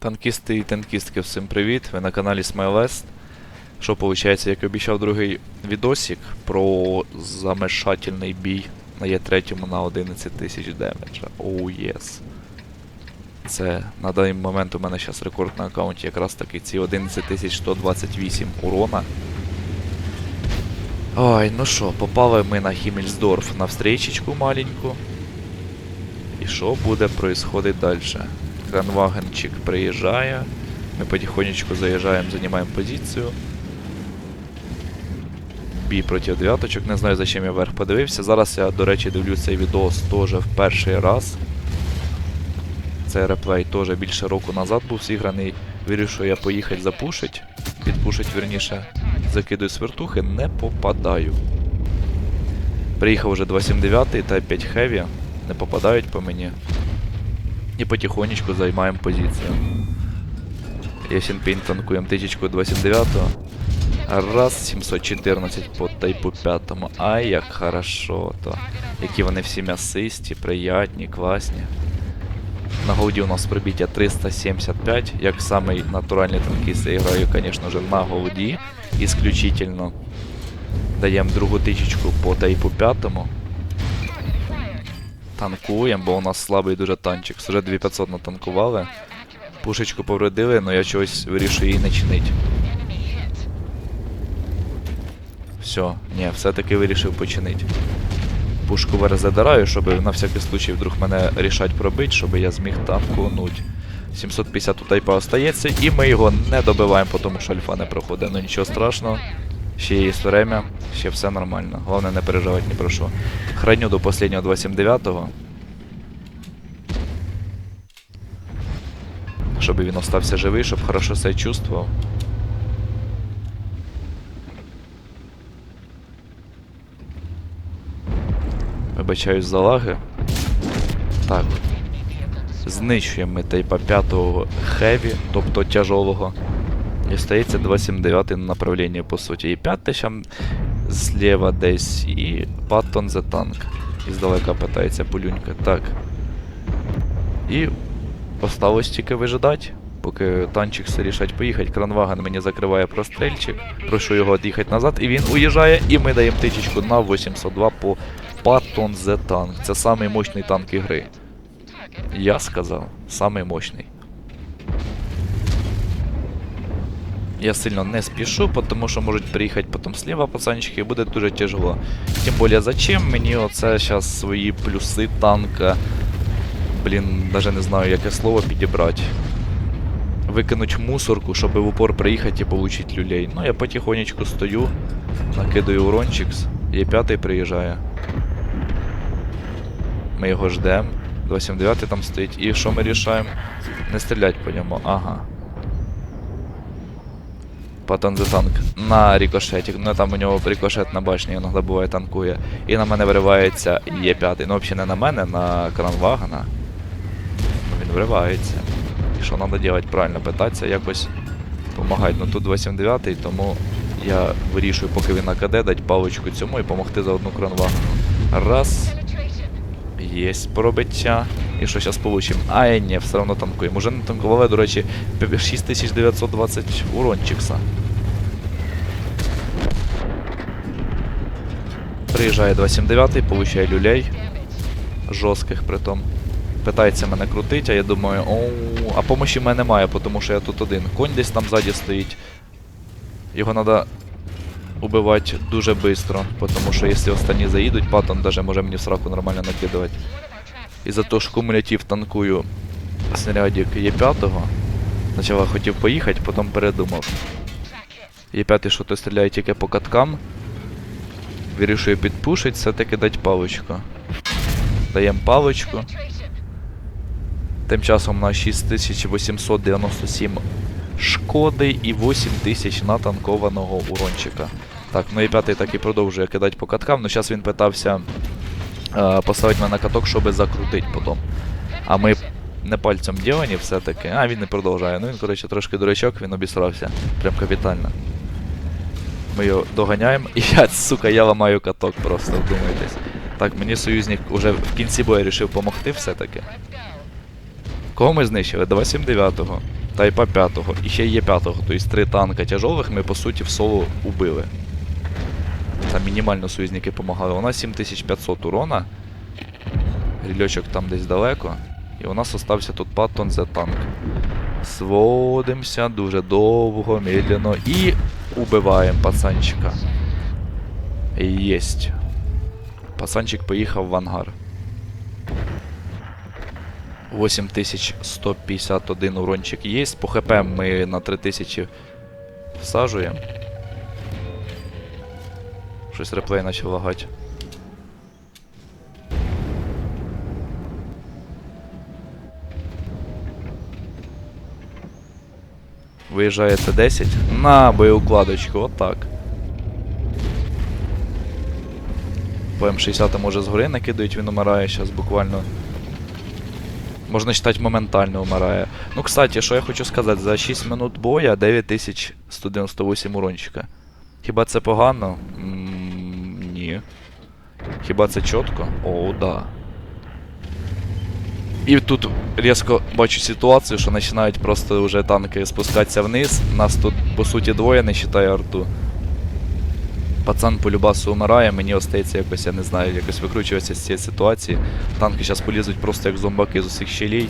Танкісти і танкістки, всім привіт! Ви на каналі SmileWest. Що виходить, як і обіцяв другий відосик про замешательний бій на Є3 на 11 тисяч демеджа. Оу єс. Це на даний момент у мене зараз рекорд на аккаунті якраз таки ці 11128 урона. Ой, ну що, попали ми на Хіммельсдорф на встречечку маленьку. І що буде происходить далі? Кранвагенчик приїжджає. Ми потихонечку заїжджаємо, займаємо позицію. Бій проти дев'яточок. Не знаю, зачем я вверх подивився. Зараз я, до речі, дивлюсь цей відос теж в перший раз. Цей реплей теж більше року назад був зіграний. Вирішив я поїхати запушить. Підпушить, верніше, закидую свертухи, не попадаю. Приїхав уже 279 та 5 хеві. Не попадають по мені. І потихонечку займаємо позицію. Ясенпейн танкуємо тичечку 279. Раз, 714 по тайпу 5. Ай, як хорошо то. Які вони всі м'ясисті, приятні, класні. На голді у нас прибиття 375. Як самий натуральний танкіст я граю, звісно ж, на голді. Ісключительно. Даємо другу тичечку по тайпу 5. Танкуємо, бо у нас слабий дуже танчик. Вже 2500 натанкували. Пушечку повредили, але я чогось вирішую її не чинить. Все, ні, все-таки вирішив починити. Пушку ВР задираю, щоб на всякий случай вдруг мене рішать пробити, щоб я зміг танкунуть. 750 у тайпа остається, і ми його не добиваємо, тому що альфа не проходить. Ну нічого страшного. Ще є время, ще все нормально. Головне не переживати ні про що. Храню до последнього 279-го. Щоб він остався живий, щоб хорошо себе чувствував. Вибачаюсь за лаги. Так. Знищуємо ми тайпа 5-го хеві, тобто тяжолого. І остається 279 на направлення, по суті. І 5 там зліва десь, і Паттон за танк. І здалека питається пулюнька. Так. І осталось тільки вижидати, поки танчик все рішать поїхати. Кранваген мені закриває прострельчик. Прошу його від'їхати назад, і він уїжджає, і ми даємо тичечку на 802 по Паттон The Tank. Це самий мощний танк ігри. Я сказав, самий мощний. Я сильно не спішу, тому що можуть приїхати потім сліва пацанчики і буде дуже тяжело. Тим більше, зачем мені оце зараз свої плюси танка. Блін, навіть не знаю, яке слово підібрати. Викинуть мусорку, щоб в упор приїхати і получить люлей. Ну, я потихонечку стою, накидаю урончикс, є п'ятий приїжджає. Ми його ждемо. 279 там стоїть. І що ми рішаємо? Не стрілять по ньому. Ага. Патон танк на рикошетик. Ну там у нього рикошет на башні іноді буває танкує. І на мене виривається Є5. Ну взагалі не на мене, на кранвагана. Ну він виривається. І що треба робити? Правильно питатися, якось допомагати. Ну тут 279, тому я вирішую, поки він на КД, дати паличку цьому і допомогти за одну кранвагану. Раз. Єсть пробиття. І що зараз получимо? Ай, ні, все одно танкуємо. Уже не танкували, до речі, 6920 урончикса. Приїжджає 279, получає люлей. Жорстких притом. Питається мене крутить, а я думаю, оу, а помощі в мене немає, тому що я тут один. Конь десь там ззаді стоїть. Його треба убивати дуже швидко, тому що якщо останні заїдуть, патон даже може мені сраку нормально накидувати. І за те, що кумулятив танкую снарядик Є5. Спочатку хотів поїхати, потім передумав. Є5 що то стріляє тільки по каткам. Вирішую підпушить, все-таки дати паличку. Даємо паличку. Тим часом на 6897 шкоди і 8000 натанкованого урончика. Так, ну і п'ятий так і продовжує кидати по каткам, ну зараз він питався е, поставити мене на каток, щоб закрутити потім. А ми не пальцем ділані все-таки. А, він не продовжує. Ну він, коротше, трошки дурачок, він обісрався. Прям капітально. Ми його доганяємо, і я, сука, я ламаю каток просто, вдумайтесь. Так, мені союзник уже в кінці бою вирішив допомогти все-таки. Кого ми знищили? 279-го. Тайпа 5 і ще є 5 тобто три танка тяжових ми по суті в соло убили. Там мінімально союзники допомагали. У нас 7500 урона. Грільочок там десь далеко. І у нас остався тут Паттон за танк. Сводимося дуже довго, медленно і убиваємо пацанчика. Єсть. Пацанчик поїхав в ангар. 8151 урончик є. По ХП ми на 3000 всажуємо. Щось реплей почав лагати. Виїжджає Т-10. На боєукладочку, отак. По М60 може згори накидують, він умирає зараз буквально. Можна читати, моментально умирає. Ну, кстати, що я хочу сказати, за 6 минут боя 9198 урончика. Хіба це погано? М, Ні. Хіба це чітко? О, да. І тут різко бачу ситуацію, що починають просто вже танки спускатися вниз. Нас тут, по суті, двоє, не вважає арту. Пацан по любасу умирає, мені остається якось, я не знаю, якось викручуватися з цієї ситуації. Танки зараз полізуть просто як зомбаки з усіх щелей.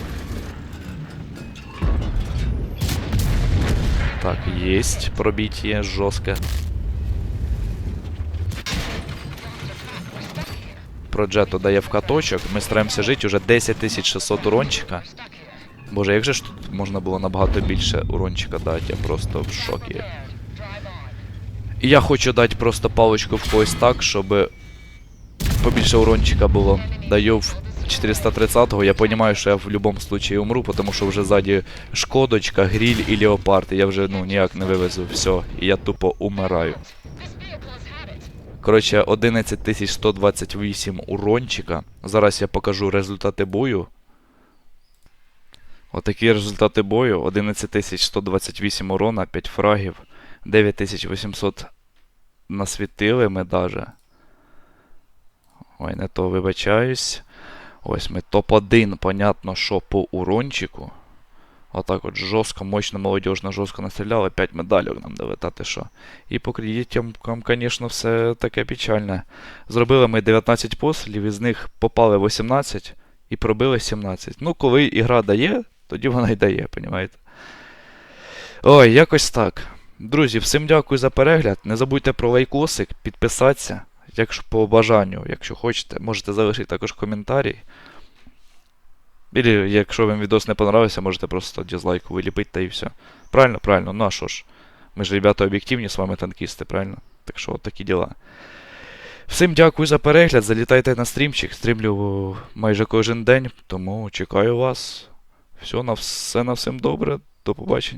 Так, єсть пробиття жорстке. Проджето дає в каточок. Ми стараємося жити уже 10600 урончика. Боже, як же ж тут можна було набагато більше урончика дати, я просто в шокі. І я хочу дати просто паличку в когось так, щоб побільше урончика було. Даю в 430-го, я розумію, що я в будь-якому случае умру, тому що вже ззаді шкодочка, гріль і леопард, і я вже ну ніяк не вивезу все, і я тупо умираю. Коротше, 11128 урончика. Зараз я покажу результати бою. Отакі результати бою. 11128 урона, 5 фрагів, 9800 насвітили ми даже. Ой, не то вибачаюсь. Ось ми топ-1, понятно, що по урончику. Отак от жорстко, мощно, молодіжно, жорстко настріляли. 5 медальок нам дали, та ти що. І по кредитам, звісно, все таке печальне. Зробили ми 19 пострілів, із них попали 18 і пробили 17. Ну, коли ігра дає, тоді вона й дає, понімаєте? Ой, якось так. Друзі, всім дякую за перегляд. Не забудьте про лайкосик, підписатися. Якщо по бажанню, якщо хочете, можете залишити також коментарі. Ілі, якщо вам відос не понравився, можете просто дізлайку виліпити та і все. Правильно, правильно, ну а що ж. Ми ж, ребята, об'єктивні, з вами танкісти, правильно? Так що от такі діла. Всім дякую за перегляд. Залітайте на стрімчик. Стрімлю майже кожен день, тому чекаю вас. Все на все на всім добре. До побачення.